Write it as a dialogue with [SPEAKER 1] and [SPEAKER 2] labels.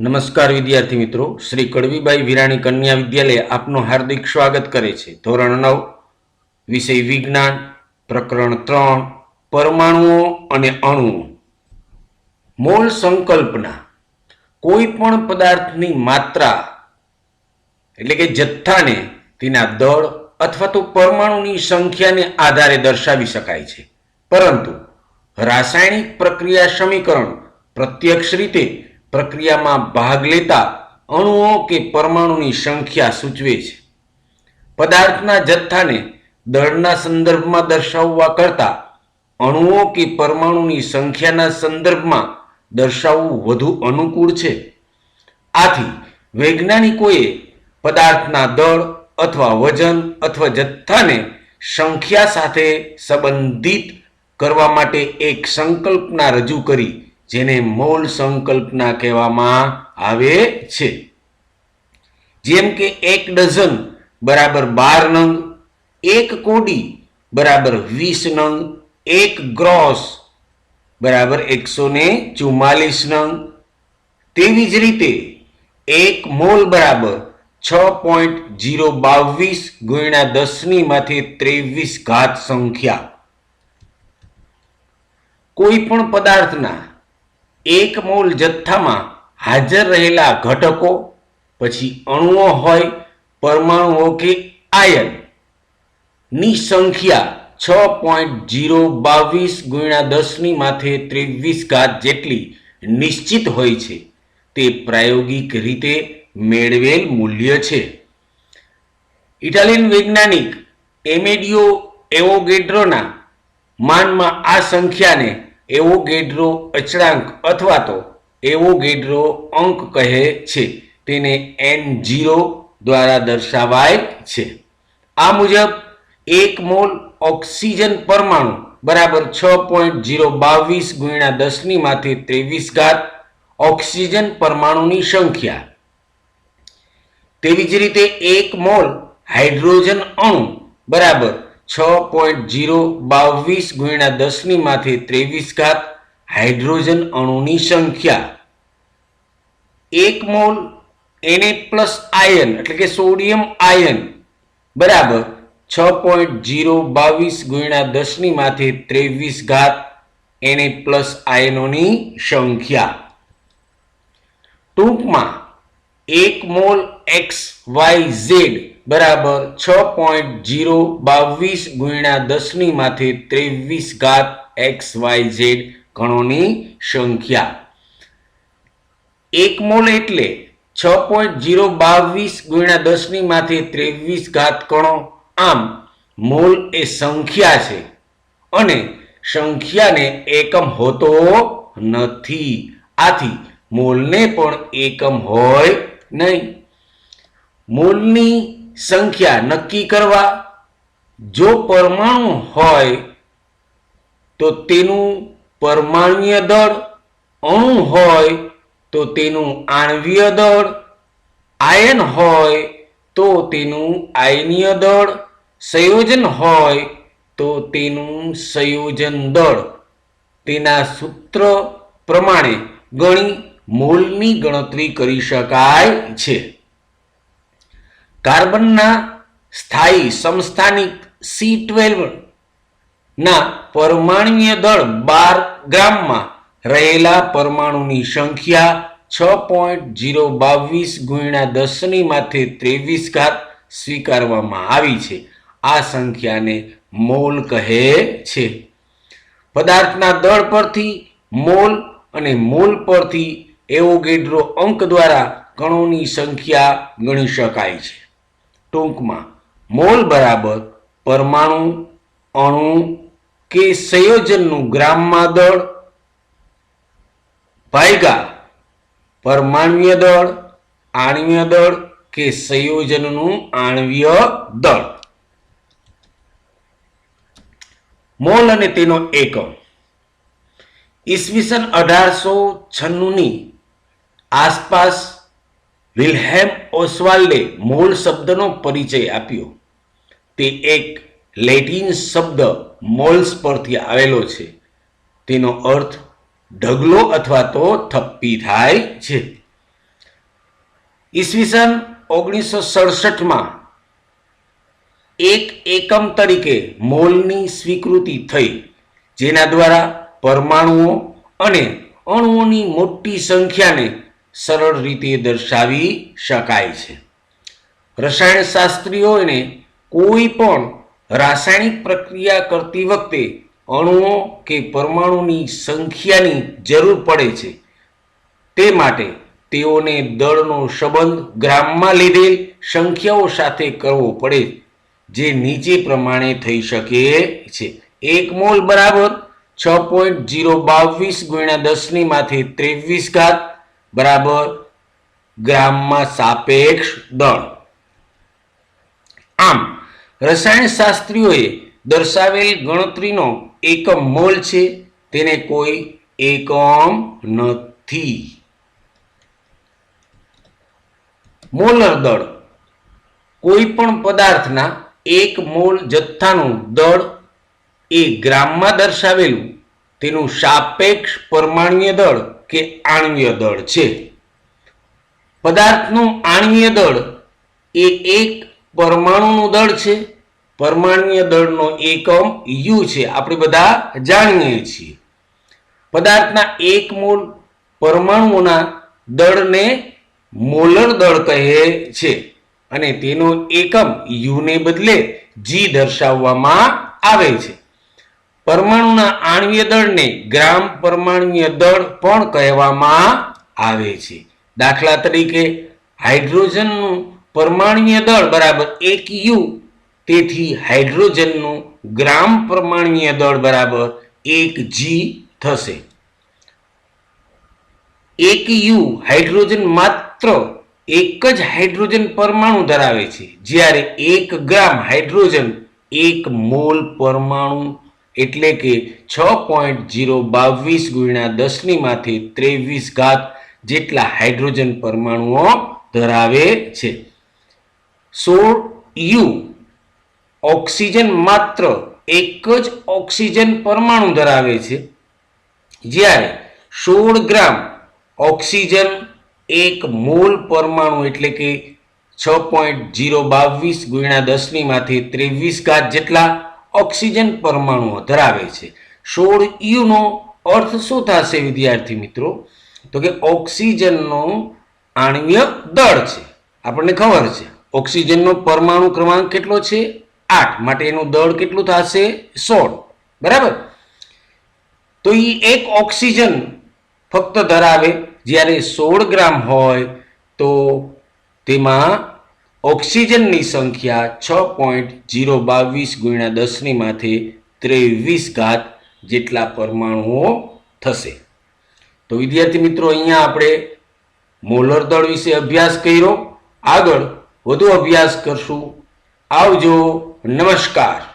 [SPEAKER 1] નમસ્કાર વિદ્યાર્થી મિત્રો, શ્રી કડવીબાઈ વિરાણી કન્યા વિદ્યાલય આપનું હાર્દિક સ્વાગત કરે છે. ધોરણ નવ, વિષય વિજ્ઞાન, પ્રકરણ ત્રણ, પરમાણુઓ અને અણુઓ. મોલ સંકલ્પના, કોઈ પણ પદાર્થની માત્રા, એટલે કે જથ્થાને તેના દળ અથવા તો પરમાણુની સંખ્યાને આધારે દર્શાવી શકાય છે. પરંતુ રાસાયણિક પ્રક્રિયા સમીકરણ પ્રત્યક્ષ રીતે પ્રક્રિયામાં ભાગ લેતા અણુઓ કે પરમાણુની સંખ્યા સૂચવે છે. પદાર્થના જથ્થાને દળના સંદર્ભમાં દર્શાવવા કરતાં અણુઓ કે પરમાણુની સંખ્યાના સંદર્ભમાં દર્શાવવું વધુ અનુકૂળ છે. આથી વૈજ્ઞાનિકોએ પદાર્થના દળ અથવા વજન અથવા જથ્થાને સંખ્યા સાથે સંબંધિત કરવા માટે એક સંકલ્પના રજૂ કરી જેને મોલ સંકલ્પના કહેવામાં આવે છે. જેમ કે એક ડઝન બરાબર બાર નંગ, એક કોડી બરાબર વીસ નંગ, એક ગ્રોસ બરાબર એકસો ને ચુમ્માલીસ નંગ. તેવી જ રીતે એક મોલ બરાબર છ પોઈન્ટ જીરો બાવીસ ગુણ્યા દસની માંથી ત્રેવીસ ઘાત સંખ્યા. કોઈ પણ પદાર્થના એક મોલ જથ્થામાં હાજર રહેલા ઘટકો, પછી અણુઓ હોય, પરમાણુઓ કે આયન. ની સંખ્યા છ પોઈન્ટ જીરો બાવીસ ગુણ્યા દસની માથે ત્રેવીસ ઘાત જેટલી નિશ્ચિત હોય છે. તે પ્રાયોગિક રીતે મેળવેલ મૂલ્ય છે. ઇટાલિયન વૈજ્ઞાનિક એમેડિયો એવોગેડ્રોના માનમાં આ સંખ્યાને એવોગેડ્રો અચળાંક અથવા તો એવોગેડ્રો અંક કહે છે. તેને એન જીરો દ્વારા દર્શાવાય છે. આ મુજબ એક મોલ ઓક્સિજન પરમાણુ બરાબર છ પોઈન્ટ જીરો બાવીસ ગુણ્યા દસની માથે ત્રેવીસ ઘાત ઓક્સિજન પરમાણુની સંખ્યા. તેવી જ રીતે એક મોલ હાઇડ્રોજન અણુ બરાબર છ પોઈન્ટ જીરો બાવીસ ગુણ્યા દસની માથે ત્રેવીસ ઘાત હાઇડ્રોજન અણુની સંખ્યા. એક મોલ એને પ્લસ આયન એટલે કે સોડિયમ આયન બરાબર છ પોઈન્ટ જીરો બાવીસ ગુણ્યા દસની માથે ત્રેવીસ ઘાત એને પ્લસ આયનોની સંખ્યા. ટૂંકમાં એક મોલ એક્સ વાય ઝેડ બરાબર છ પોઈન્ટ જીરો બાવીસ ગુણ્યા દસની માથે ત્રેવીસ ઘાત એક્સ વાય ઝેડ કણોની સંખ્યા. એક મોલ એટલે છ પોઈન્ટ જીરો બાવીસ ગુણ્યા દસની માથે ત્રેવીસ ઘાત કણો આમ મોલ એ સંખ્યા છે અને સંખ્યાને એકમ હોતો નથી. આથી મોલને પણ એકમ હોય નહીં. મોલની સંખ્યા નક્કી કરવા. જો પરમાણુ હોય, તો તેનું પરમાણ્વીય દળ અણુ હોય, તો તેનું આણવીય દળ આયન હોય, તો તેનું આયનીય દળ સંયોજન હોય, તો તેનું સંયોજન દળ. તેના સૂત્ર પ્રમાણે ગણી મોલની ગણતરી કરી શકાય છે. કાર્બનના સ્થાયી સંસ્થાનિક સી ટ્વેલ્વ ના પરમાણ્વીય દળ બાર ગ્રામમાં રહેલા પરમાણુની સંખ્યા છ પોઈન્ટ જીરો બાવીસ ગુણ્યા દસની માથે ત્રેવીસ ઘાત સ્વીકારવામાં આવી છે. આ સંખ્યાને મોલ કહે છે. પદાર્થના દળ પરથી મોલ અને મોલ પરથી એવોગેડ્રો અંક દ્વારા કણોની સંખ્યા ગણી શકાય છે. ટૂંકમાં મોલ બરાબર પરમાણુ અણુ કે સંયોજનનું ગ્રામમાં દળ ભાગ્યા પરમાણ્વીય દળ, આણ્વીય દળ કે સંયોજનનું આણ્વીય દળ. મોલ અને તેનો એકમ. ઈસવીસન અઢારસો છન્નુંની આસપાસ વિલ્હેમ ઓસ્વાલ્ડે મોલ શબ્દનો પરિચય આપ્યો. તે એક લેટિન શબ્દ મોલ્સ પરથી આવેલો છે. તેનો અર્થ ઢગલો અથવા તો થપ્પી થાય છે. ઈસવીસન ઓગણીસો સડસઠમાં એક એકમ તરીકે મોલની સ્વીકૃતિ થઈ, જેના દ્વારા પરમાણુઓ અને અણુઓની મોટી સંખ્યાને સરળ રીતે દર્શાવી શકાય છે. રસાયણશાસ્ત્રીઓને કોઈ પણ રાસાયણિક પ્રક્રિયા કરતી વખતે અણુઓ કે પરમાણુની સંખ્યાની જરૂર પડે છે. તે માટે તેઓને દળનો સંબંધ ગ્રામમાં લીધેલ સંખ્યાઓ સાથે કરવો પડે, જે નીચે પ્રમાણે થઈ શકે છે. એક મોલ બરાબર છ પોઈન્ટ જીરો બાવીસ ગુણ્યા દસની માંથી ત્રેવીસ ઘાત બરાબર? ગ્રામમાં સાપેક્ષ દળ. આમ, રસાયણશાસ્ત્રીઓએ દર્શાવેલ ગણતરીનો એકમ મોલ છે, તેને કોઈ એકમ નથી. મોલર દળ. કોઈ પણ પદાર્થના એક મોલ જથ્થાનું દળ એ ગ્રામમાં દર્શાવેલું, તેનું સાપેક્ષ પરમાણીય દળ કે આણ્વીય દળ છે. પદાર્થનું આણ્વીય દળ એ એક પરમાણુનું દળ છે. પરમાણ્વીય દળનો એકમ યુ છે. આપણે બધા જાણીએ છીએ. પદાર્થના એક મોલ પરમાણુઓના દળને મોલર દળ કહે છે અને તેનો એકમ યુને બદલે જી દર્શાવવામાં આવે છે. પરમાણુના આણવીય દળને ગ્રામ પરમાણુય દળ પણ કહેવામાં આવે છે. દાખલા તરીકે હાઇડ્રોજનનું પરમાણુય દળ બરાબર એક યુ, તેથી હાઇડ્રોજનનું ગ્રામ પરમાણુય દળ બરાબર એક જી થશે. એક યુ હાઇડ્રોજન માત્ર એક જ હાઇડ્રોજન પરમાણુ ધરાવે છે. જ્યારે એક ગ્રામ હાઇડ્રોજન એક મોલ પરમાણુ એટલે કે છ પોઈન્ટ જીરો બાવીસ ગુણ્યા દસનીમાંથી ત્રેવીસ ઘાત જેટલા હાઇડ્રોજન પરમાણુઓ ધરાવે છે. સોળ યુ ઓક્સિજન માત્ર એક જ ઓક્સિજન પરમાણુ ધરાવે છે. જ્યારે સોળ ગ્રામ ઓક્સિજન એક મોલ પરમાણુ એટલે કે છ પોઈન્ટ જીરો બાવીસ ગુણ્યા દસનીમાંથી ત્રેવીસ ઘાત જેટલા ઓક્સિજન પરમાણુઓ ધરાવે છે. સોળ યુનો અર્થ શું થશે વિદ્યાર્થી મિત્રો? તો કે ઓક્સિજનનો આણ્વીય દળ છે. આપણને ખબર છે. ઓક્સિજનનો પરમાણુ ક્રમાંક કેટલો છે? આઠ. માટે એનું દળ કેટલું થશે? સોળ. બરાબર? તો એ એક ઓક્સિજન ફક્ત ધરાવે. જ્યારે સોળ ગ્રામ હોય તો તેમાં ઓક્સિજનની સંખ્યા છ પોઈન્ટ જીરો બાવીસ ગુણ્યા દસની માથે ત્રેવીસ ઘાત જેટલા પરમાણુઓ થશે. તો વિદ્યાર્થી મિત્રો, અહીંયા આપણે મોલર દળ વિશે અભ્યાસ કર્યો. આગળ વધુ અભ્યાસ કરશું. આવજો. નમસ્કાર.